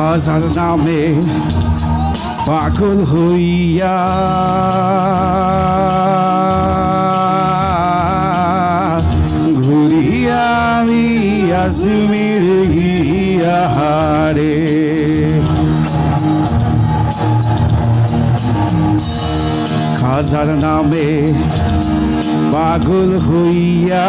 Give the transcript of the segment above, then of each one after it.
খাজার নামে পাগল হইয়া। ঘুরিয়া আমি গিয়া হারে। খাজার নামে পাগল হইয়া।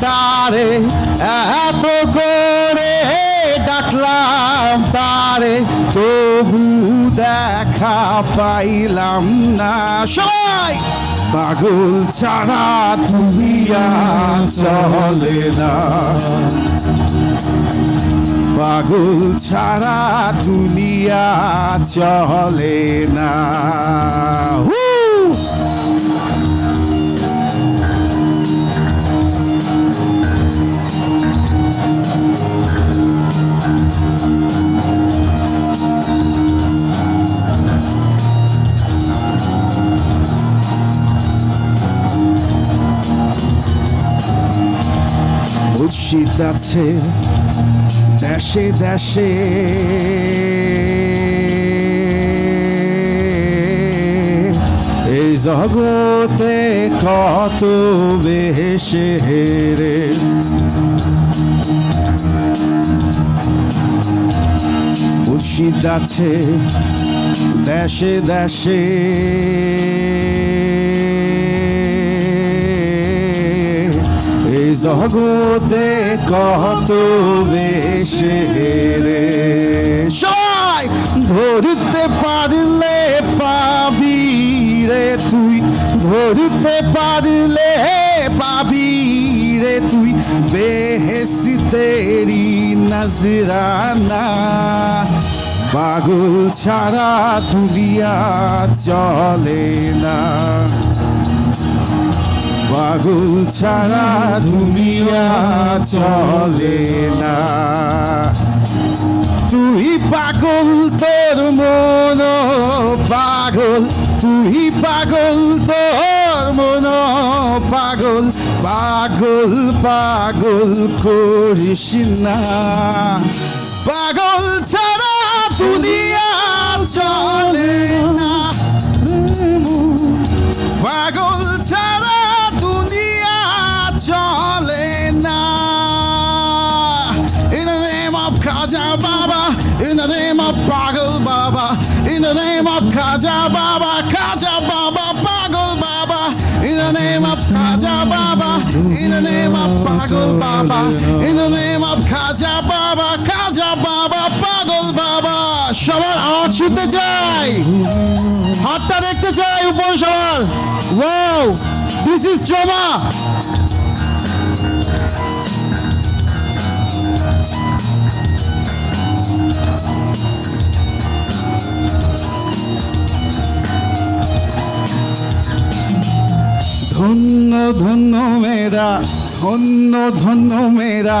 তারে, এত করে ডাকলাম তারে, তবু দেখা পাইলাম না। সবাই! পাগল ছাড়া দুনিয়া চলে না। পাগল ছাড়া দুনিয়া চলে না। হু! আছে। দেশে দেশে। এই জগতে কত বেশে রে মুর্শিদ আছে। দেশে দেশে। জগতে কত বেশে রে সবাই, ধরতে পারলে পাবি রে তুই। ধরতে পারলে পাবি রে তুই। বেহেসতেরি নজরানা। পাগল ছাড়া দুনিয়া চলে না। পাগল ছাড়া দুনিয়া চলে না। তুই পাগল, তোর মন পাগল। তুই পাগল, তোর মন পাগল। পাগল পাগল করিস না। পাগল ছাড়া দুনিয়া in the name of Pagal Baba, in the name of Khaja Baba, Khaja Baba, Pagal Baba, in the name of Khaja Baba, in the name of Pagal Baba, in the name of Khaja Baba, Khaja Baba, Pagal Baba, সবার আওয়াজ শুনতে চাই হাতটা দেখতে চাই উপর সবার wow this is ধন্য ধন্য মেরা ধন্য ধন্য মেরা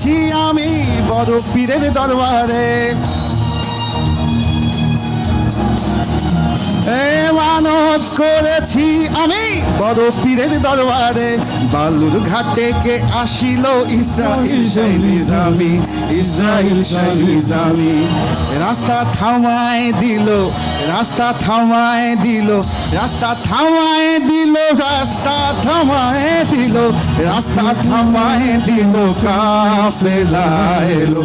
করেছি আমি বড় পীরের দরবারে। মানত করেছি আমি। বড় পীরের দরবারে বালুর ঘাটে কে আসিল ইসরাইল নিজামি ইসরাইল রাস্তা থামায় দিল, রাস্তা থামায় দিল, রাস্তা থামায় দিল, রাস্তা থামায় দিল, রাস্তা থামায় দিল, কাফেলা এলো।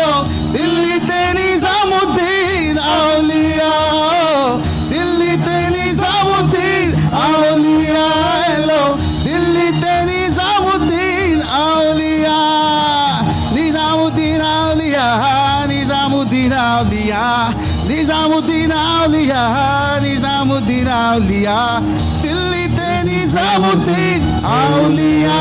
নিজামুদ্দিন আউলিয়া নিজামুদ্দিন আউলিয়া দিল্লিতে নিজামুদ্দিন আউলিয়া।